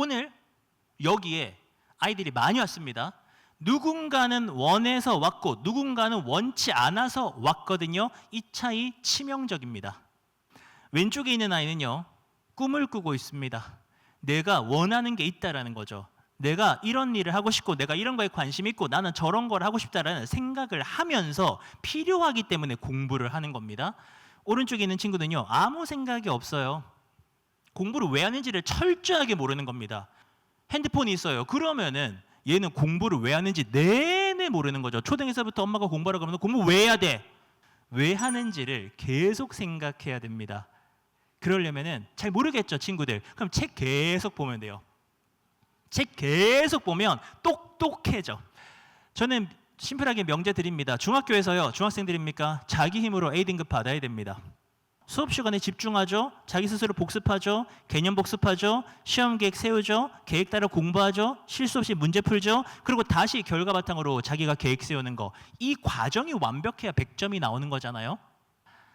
오늘 여기에 아이들이 많이 왔습니다. 누군가는 원해서 왔고 누군가는 원치 않아서 왔거든요. 이 차이 치명적입니다. 왼쪽에 있는 아이는요. 꿈을 꾸고 있습니다. 내가 원하는 게 있다라는 거죠. 내가 이런 일을 하고 싶고 내가 이런 거에 관심 있고 나는 저런 걸 하고 싶다라는 생각을 하면서 필요하기 때문에 공부를 하는 겁니다. 오른쪽에 있는 친구는요. 아무 생각이 없어요. 공부를 왜 하는지를 철저하게 모르는 겁니다. 핸드폰이 있어요. 그러면은 얘는 공부를 왜 하는지 내내 모르는 거죠. 초등에서부터 엄마가 공부하라고 하면 공부 왜 해야 돼? 왜 하는지를 계속 생각해야 됩니다. 그러려면은 잘 모르겠죠, 친구들. 그럼 책 계속 보면 돼요. 책 계속 보면 똑똑해져. 저는 심플하게 명제 드립니다. 중학교에서요, 중학생들입니까? 자기 힘으로 A등급 받아야 됩니다. 수업 시간에 집중하죠. 자기 스스로 복습하죠. 개념 복습하죠. 시험 계획 세우죠. 계획 따라 공부하죠. 실수 없이 문제 풀죠. 그리고 다시 결과 바탕으로 자기가 계획 세우는 거. 이 과정이 완벽해야 100점이 나오는 거잖아요.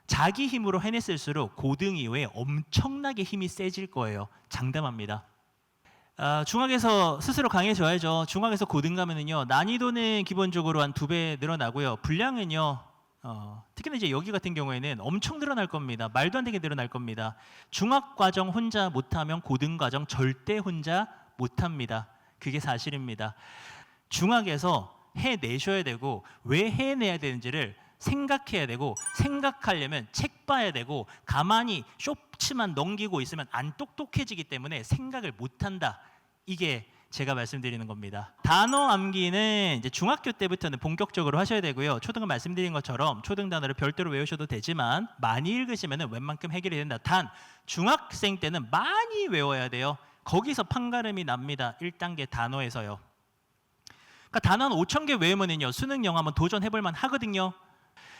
자기 힘으로 해냈을수록 고등 이후에 엄청나게 힘이 세질 거예요. 장담합니다. 아, 중학에서 스스로 강해져야죠. 중학에서 고등 가면은요 난이도는 기본적으로 한 두 배 늘어나고요. 분량은요 어, 특히나 이제 여기 같은 경우에는 엄청 늘어날 겁니다. 말도 안 되게 늘어날 겁니다. 중학 과정 혼자 못하면 고등 과정 절대 혼자 못합니다. 그게 사실입니다. 중학에서 해내셔야 되고 왜 해내야 되는지를 생각해야 되고 생각하려면 책 봐야 되고 가만히 쇼츠만 넘기고 있으면 안 똑똑해지기 때문에 생각을 못한다. 이게 제가 말씀드리는 겁니다. 단어 암기는 이제 중학교 때부터는 본격적으로 하셔야 되고요. 초등은 말씀드린 것처럼 초등 단어를 별도로 외우셔도 되지만 많이 읽으시면 웬만큼 해결이 된다. 단 중학생 때는 많이 외워야 돼요. 거기서 판가름이 납니다. 1단계 단어에서요. 그러니까 단어 한 5천 개 외우면은요 수능 영어 한번 도전해 볼 만 하거든요.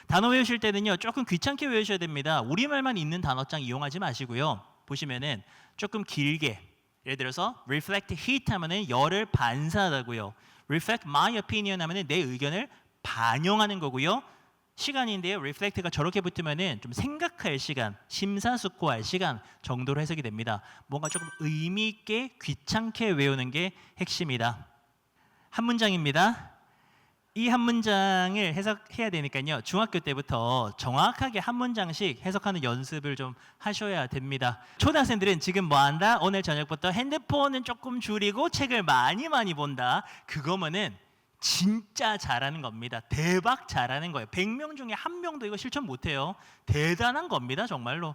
단어 외우실 때는요 조금 귀찮게 외우셔야 됩니다. 우리말만 있는 단어장 이용하지 마시고요. 보시면은 조금 길게 예를 들어서 reflect heat 하면은 열을 반사하다고요. reflect my opinion 하면은 내 의견을 반영하는 거고요. 시간인데요. reflect가 저렇게 붙으면은 좀 생각할 시간, 심사숙고할 시간 정도로 해석이 됩니다. 뭔가 조금 의미 있게 귀찮게 외우는 게 핵심이다. 한 문장입니다. 이 한 문장을 해석해야 되니까요. 중학교 때부터 정확하게 한 문장씩 해석하는 연습을 좀 하셔야 됩니다. 초등학생들은 지금 뭐 한다? 오늘 저녁부터 핸드폰은 조금 줄이고 책을 많이 많이 본다. 그거면은 진짜 잘하는 겁니다. 대박 잘하는 거예요. 100명 중에 한 명도 이거 실천 못 해요. 대단한 겁니다, 정말로.